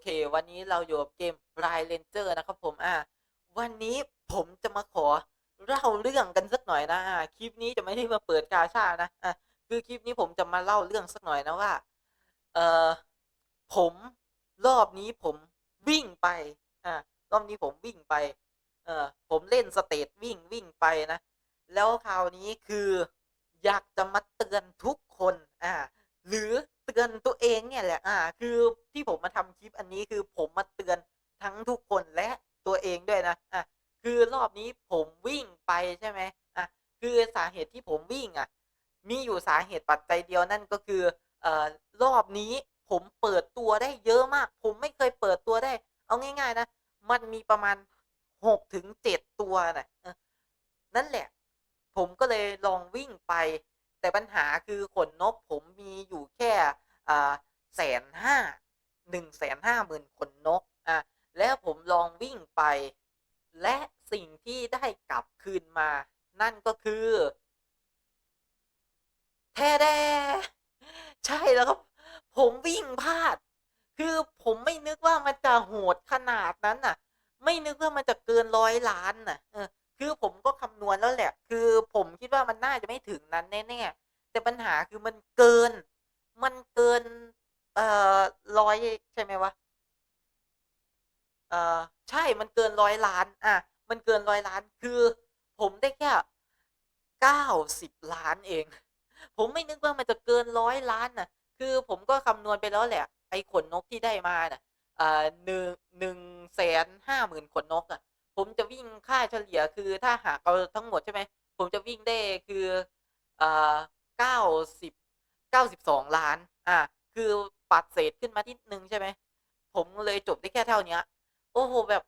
เค วันนี้เราอยู่กับเกม Ride Ranger นะครับผมอ่าวันนี้ผมจะมาขอเล่าเรื่องกันสักหน่อยนะอ่าคลิปนี้จะไม่ได้มาเปิดกาชานะอะคือคลิปนี้ผมจะมาเล่าเรื่องสักหน่อยนะว่าเออผมรอบนี้ผมวิ่งไปอ่ารอบนี้ผมวิ่งไปเออผมเล่นสเตจวิ่งวิ่งไปนะ แล้วคราวนี้คืออยากจะมาเตือนทุกคนอ่าหรือเตือนตัวเองเนี่ยแหละอ่า คือ ที่ผมมาทำคลิปอันนี้คือผมมาเตือนทั้งทุกคนและตัวเองด้วยนะอะคือรอบนี้ผมวิ่งไปใช่ไหมอะคือสาเหตุที่ผมวิ่งอะ มีอยู่สาเหตุปัจจัยเดียวนั่นก็คือเอ่อรอบนี้ผมเปิดตัวได้เยอะมาก ผมไม่เคยเปิดตัวได้ เอาง่าย ๆ นะ มันมีประมาณหกถึงเจ็ดตัวนะนั่นแหละ ผมก็เลยลองวิ่งไป แต่ปัญหาคือขนนกผมมีอยู่แค่แสนห้า หนึ่งแสนห้าหมื่นขนนกอะแล้วผมลองวิ่งไป และสิ่งที่ได้กลับคืนมา นั่นก็คือแท้แดใช่แล้วครับผมวิ่งพลาด คือผมไม่นึกว่ามันจะโหดขนาดนั้นน่ะ ไม่นึกว่ามันจะเกินร้อยล้านน่ะเออคือผมก็คำนวณแล้วแหละ คือผมคิดว่ามันน่าจะไม่ถึงนั้นแน่ๆแต่ปัญหาคือมันเกิน มันเกิน เอ่อร้อยใช่ไหมวะ เอ่อใช่มันเกินร้อยล้าน อะ มันเกินร้อยล้านคือ ผมได้แค่เก้าสิบล้านเอง ผมไม่นึกว่ามันจะเกินร้อยล้านน่ะคือผมก็คำนวณไปแล้วแหละ ไอ้ขนนกที่ได้มาน่ะอ่าหนึ่งหนึ่งแสนห้าหมื่นขนนกอะ ผมจะวิ่งค่าเฉลี่ยคือถ้าหากเอาทั้งหมดใช่ไหมผมจะวิ่งได้คืออ่าเก้าสิบเก้าสิบสองล้าน อ่าคือปั ดเศษขึ้นมาที่หนึ่งใช่ไหม ผมเลยจบได้แค่เท่าเนี้ยโอ้โหแบบ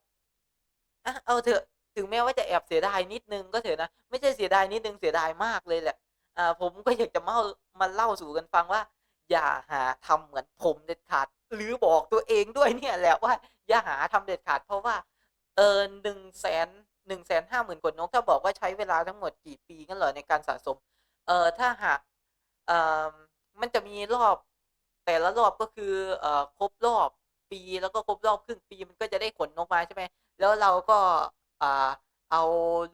อะเอาเถอะถึงแม้ว่าจะแอบเสียดายนิดนึงก็เถอะนะ ไม่ใช่เสียดายนิดนึงเสียดายมากเลยแหละอ่าผมก็อยากจะมามาเล่าสู่กันฟังว่า อย่าหาทำเหมือนผมเด็ดขาด หรือบอกตัวเองด้วยเนี่ยแหละว่า อย่าหาทำเด็ดขาด เพราะว่า เออหนึ่งแสนหนึ่งแสนห้าหมื่นขนนกถ้าบอกว่าใช้เวลาทั้งหมดกี่ปีกันเหรอในการสะสม เออถ้าหากเออมันจะมีรอบ แต่ละรอบก็คือเอ่อครบรอบปีแล้วก็ครบรอบครึ่งปีมันก็จะได้ขนนกมาใช่ไหมแล้วเราก็อ่าเอา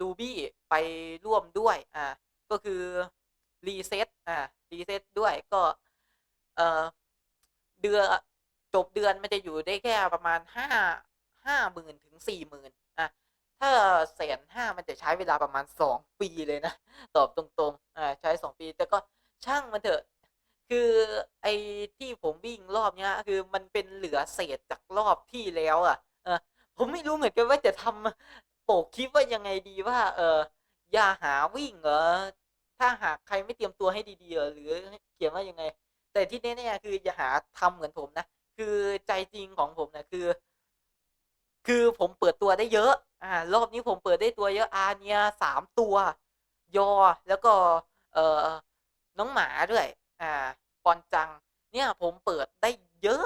รูบี้ไปร่วมด้วยอ่าก็คือรีเซ็ตอ่ารีเซ็ตด้วยก็เอ่อเดือนจบเดือนมันจะอยู่ได้แค่ประมาณห้าห้าหมื่นถึงสี่หมื่นอะถ้าแสนห้ามันจะใช้เวลาประมาณสองปีเลยนะ ตอบตรงๆอ่าใช้สองปีแต่ก็ช่างมันเถอะ คือไอ้ที่ผมวิ่งรอบเนี้ย คือมันเป็นเหลือเศษจากรอบที่แล้วอะเออผมไม่รู้เหมือนกันว่าจะทำโปกคลิปว่ายังไงดีว่า เอออย่าหาวิ่งเหรอถ้าหากใครไม่เตรียมตัวให้ดีๆหรือเขียนว่ายังไง แต่ที่แน่ๆคืออย่าหาทำเหมือนผมนะคือใจจริงของผมนะคือ คือผมเปิดตัวได้เยอะ อ่ารอบนี้ผมเปิดได้ตัวเยอะอาเนียสามตัว ยอแล้วก็ เออน้องหมาด้วย อ่าปอนจัง เนี่ยผมเปิดได้เยอะ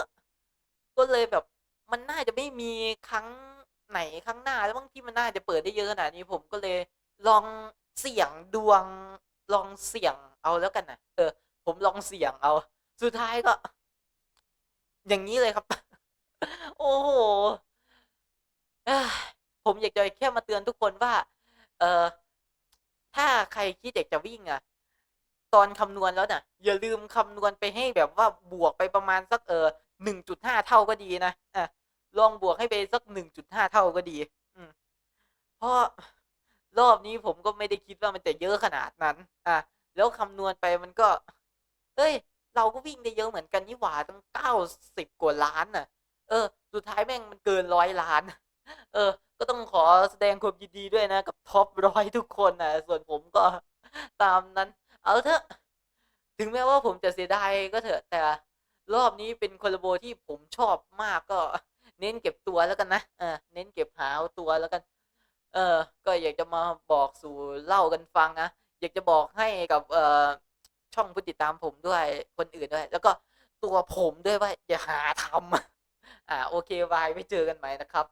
ก็เลยแบบมันน่าจะไม่มีครั้งไหนครั้งหน้าแล้วบางที่มันน่าจะเปิดได้เยอะขนาดนี้ผมก็เลยลองเสี่ยงดวงลองเสี่ยงเอาแล้วกันนะเออ ผมลองเสี่ยงเอา สุดท้ายก็ อย่างนี้เลยครับ โอ้โหผมอยากจะแค่มาเตือนทุกคนว่า เออถ้าใครคิดอยากจะวิ่งอะ ตอนคำนวณแล้วน่ะ อย่าลืมคำนวณไปให้แบบว่าบวกไปประมาณสักเออหนึ่งจุดห้าเท่าก็ดีนะอะลองบวกให้ไปสักหนึ่งจุดห้าเท่าก็ดี อืมเพราะรอบนี้ผมก็ไม่ได้คิดว่ามันจะเยอะขนาดนั้น อะแล้วคำนวณไปมันก็ เอ้ย เราก็วิ่งได้เยอะเหมือนกันนี่หว่าตั้งเก้าสิบกว่าล้านน่ะ เออ สุดท้ายแม่งมันเกินร้อยล้าน เออ ก็ต้องขอแสดงความยินดีด้วยนะ กับท็อปร้อยทุกคนนะส่วนผมก็ตามนั้น เอาเถอะถึงแม้ว่าผมจะเสียดายก็เถอะ แต่รอบนี้เป็นคอลลาโบที่ผมชอบมากก็เน้นเก็บตัวแล้วกันนะเออเน้นเก็บหาตัวแล้วกัน เออ ก็อยากจะมาบอกสู่เล่ากันฟังนะอยากจะบอกให้กับเออช่องผู้ติดตามผมด้วยคนอื่นด้วย แล้วก็ตัวผมด้วยว่าอย่าหาทำอ่าโอเคบายไว้เจอกันใหม่นะครับ